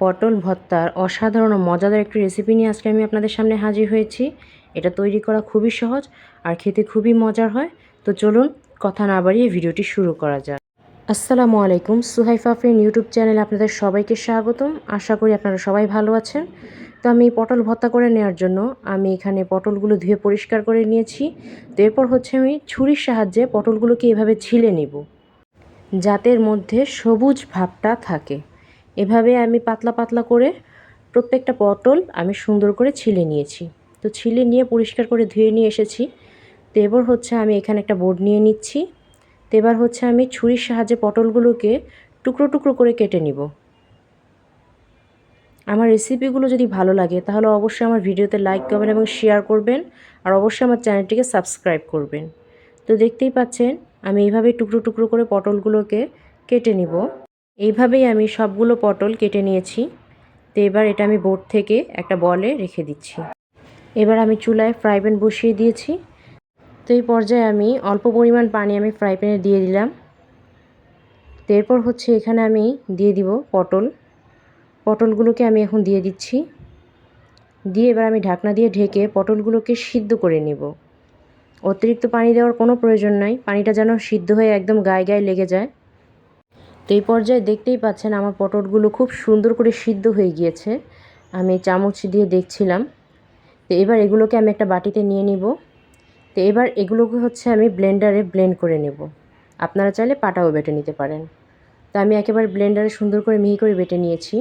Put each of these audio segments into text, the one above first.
পটল ভর্তার অসাধারণ মজাদার একটি রেসিপি নিয়ে আজকে আমি আপনাদের সামনে হাজির হয়েছি। এটা তৈরি করা খুবই সহজ আর খেতে খুবই মজার হয়। তো চলুন কথা না বাড়িয়ে ভিডিওটি শুরু করা যাক। আসসালামু আলাইকুম, সুহাইফা ফ্রেন ইউটিউব চ্যানেলে আপনাদের সবাইকে স্বাগতম। আশা করি আপনারা সবাই ভালো আছেন। তো আমি পটল ভর্তা করে নেওয়ার জন্য আমি এখানে পটলগুলো ধুয়ে পরিষ্কার করে নিয়েছি। তো এরপর হচ্ছে আমি ছুরির সাহায্যে পটলগুলোকে এভাবে ছিলে নেব। যাতে মধ্যে সবুজ ভাবটা থাকে। এভাবে আমি পাতলা পাতলা করে প্রত্যেকটা পটল আমি সুন্দর করে ছিলে নিয়েছি। তো ছিলে নিয়ে পরিষ্কার করে ধুয়ে নিয়ে এসেছি। তো এবার হচ্ছে আমি এখানে একটা বোর্ড নিয়ে নিচ্ছি। তো এবার হচ্ছে আমি ছুরির সাহায্যে পটলগুলোকে টুকরো টুকরো করে কেটে নিব। আমার রেসিপিগুলো যদি ভালো লাগে, তাহলে অবশ্যই আমার ভিডিওতে লাইক করবেন এবং শেয়ার করবেন। আর অবশ্যই আমার চ্যানেলটিকে সাবস্ক্রাইব করবেন। তো দেখতেই পাচ্ছেন, আমি এইভাবে টুকরো টুকরো করে পটলগুলোকে কেটে নিব। এইভাবেই আমি সবগুলো পটল কেটে নিয়েছি। তো এবার এটা আমি বোর্ড থেকে একটা বলে রেখে দিচ্ছি। এবার আমি চুলায় ফ্রাই প্যান বসিয়ে দিয়েছি। তো এই পর্যায়ে আমি অল্প পরিমাণ পানি আমি ফ্রাই প্যানে দিয়ে দিলাম। তো এরপর হচ্ছে এখানে আমি দিয়ে দিব পটল। পটলগুলোকে আমি এখন দিয়ে দিচ্ছি। দিয়ে এবার আমি ঢাকনা দিয়ে ঢেকে পটলগুলোকে সিদ্ধ করে নেব। অতিরিক্ত পানি দেওয়ার কোনো প্রয়োজন নাই। পানিটা যেন সিদ্ধ হয়ে একদম গায়ে গায়ে লেগে যায়। তো এই পর্যায়ে দেখতেই পাচ্ছেন আমার পটলগুলো খুব সুন্দর করে সিদ্ধ হয়ে গিয়েছে। আমি চামচ দিয়ে দেখছিলাম। তো এবার এগুলোকে আমি একটা বাটিতে নিয়ে নিব। তো এবার এগুলোকে হচ্ছে আমি ব্লেন্ডারে ব্লেন্ড করে নেব। আপনারা চাইলে পাটাও বেটে নিতে পারেন। তো আমি একেবারে ব্লেন্ডারে সুন্দর করে মিহি করে বেটে নিয়েছি।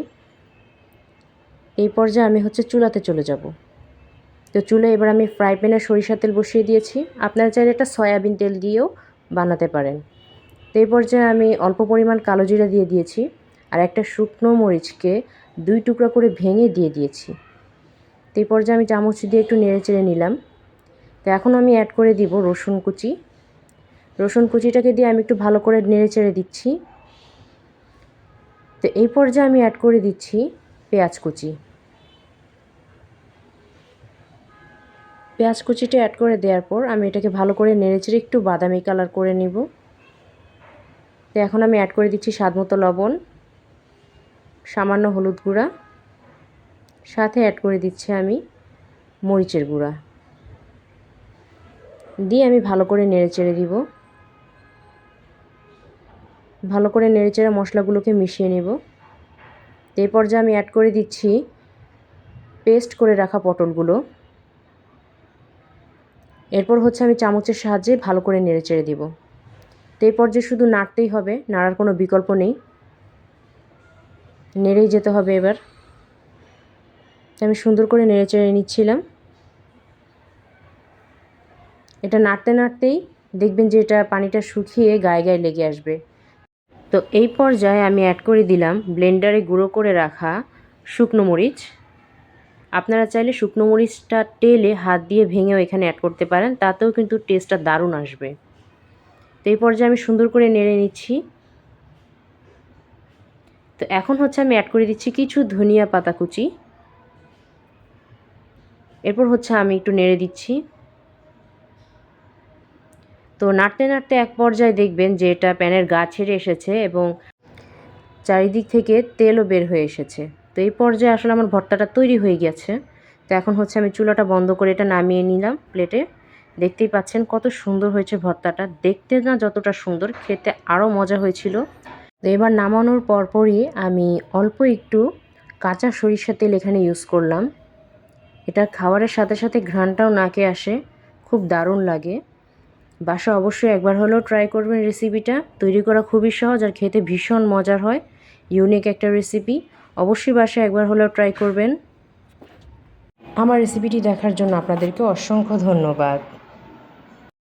এই পর্যায়ে আমি হচ্ছে চুলাতে চলে যাব। তো চুলে এবার আমি ফ্রাই প্যানে সরিষা তেল বসিয়ে দিয়েছি। আপনারা চাইলে একটা সয়াবিন তেল দিয়েও বানাতে পারেন। এই পর্যায়ে আমি অল্প পরিমাণ কালো জিরা দিয়ে দিয়েছি আর একটা শুকনো মরিচকে দুই টুকরা করে ভেঙে দিয়ে দিয়েছি। তো এই পর্যায়ে আমি চামচ দিয়ে একটু নেড়ে চেড়ে নিলাম। তো এখন আমি অ্যাড করে দিব রসুন কুচি। রসুন কুচিটাকে দিয়ে আমি একটু ভালো করে নেড়ে চেড়ে দিচ্ছি। তো এই পর্যায়ে আমি অ্যাড করে দিচ্ছি পেঁয়াজ কুচি। পেঁয়াজ কুচিটা অ্যাড করে দেওয়ার পর আমি এটাকে ভালো করে নেড়েচেড়ে একটু বাদামি কালার করে নিব। তো এখন আমি অ্যাড করে দিচ্ছি স্বাদ মতো লবণ, সামান্য হলুদ গুঁড়া, সাথে অ্যাড করে দিচ্ছি আমি মরিচের গুঁড়া। দিয়ে আমি ভালো করে নেড়েচেড়ে দিব। ভালো করে নেড়েচেড়ে মশলাগুলোকে মিশিয়ে নেব। এই পর্যায়ে আমি অ্যাড করে দিচ্ছি পেস্ট করে রাখা পটলগুলো। এরপর হচ্ছে আমি চামচের সাহায্যে ভালো করে নেড়ে চেড়ে দিব। তো এই পর্যায়ে শুধু নাড়তেই হবে, নাড়ার কোনো বিকল্প নেই। নেড়েই যেতে হবে এবার। আমি সুন্দর করে নেড়ে চেড়ে নিচ্ছিলাম। এটা নাড়তে নাড়তেই দেখবেন যে এটা পানিটা শুকিয়ে গায়ে গায়ে লেগে আসবে। তো এই পর্যায়ে আমি অ্যাড করে দিলাম ব্লেন্ডারে গুঁড়ো করে রাখা শুকনো মরিচ। আপনারা চাইলে শুকনো মরিচটা টেলে হাত দিয়ে ভেঙেও এখানে অ্যাড করতে পারেন, তাতেও কিন্তু টেস্টটা দারুণ আসবে। এই পর্যায়ে আমি সুন্দর করে নেড়ে নিচ্ছি। তো এখন হচ্ছে আমি অ্যাড করে দিচ্ছি কিছু ধনিয়া পাতা কুচি। এরপর হচ্ছে আমি একটু নেড়ে দিচ্ছি। তো নাড়তে নাড়তে এক পর্যায়ে দেখবেন যে এটা প্যানের গা ছেড়ে এসেছে এবং চারিদিক থেকে তেলও বের হয়ে এসেছে। তো এই পর্যায়ে আসলে আমার ভর্তাটা তৈরি হয়ে গেছে। তো এখন হচ্ছে আমি চুলাটা বন্ধ করে এটা নামিয়ে নিলাম প্লেটে দেখতেই পাচ্ছেন কত সুন্দর হয়েছে ভর্তাটা। দেখতে না যতটা সুন্দর, খেতে আরও মজা হয়েছিল। তো এবার নামানোর পরপরই আমি অল্প একটু কাঁচা সরিষা তেল এখানে ইউজ করলাম। এটা খাবারের সাথে সাথে ঘ্রাণটাও নাকে আসে, খুব দারুণ লাগে। বাসা অবশ্যই একবার হলেও ট্রাই করবেন রেসিপিটা তৈরি করা খুবই সহজ আর খেতে ভীষণ মজার হয়। ইউনিক একটা রেসিপি অবশ্যই বাসায় একবার হলেও ট্রাই করবেন। আমার রেসিপিটি দেখার জন্য আপনাদেরকে অসংখ্য ধন্যবাদ।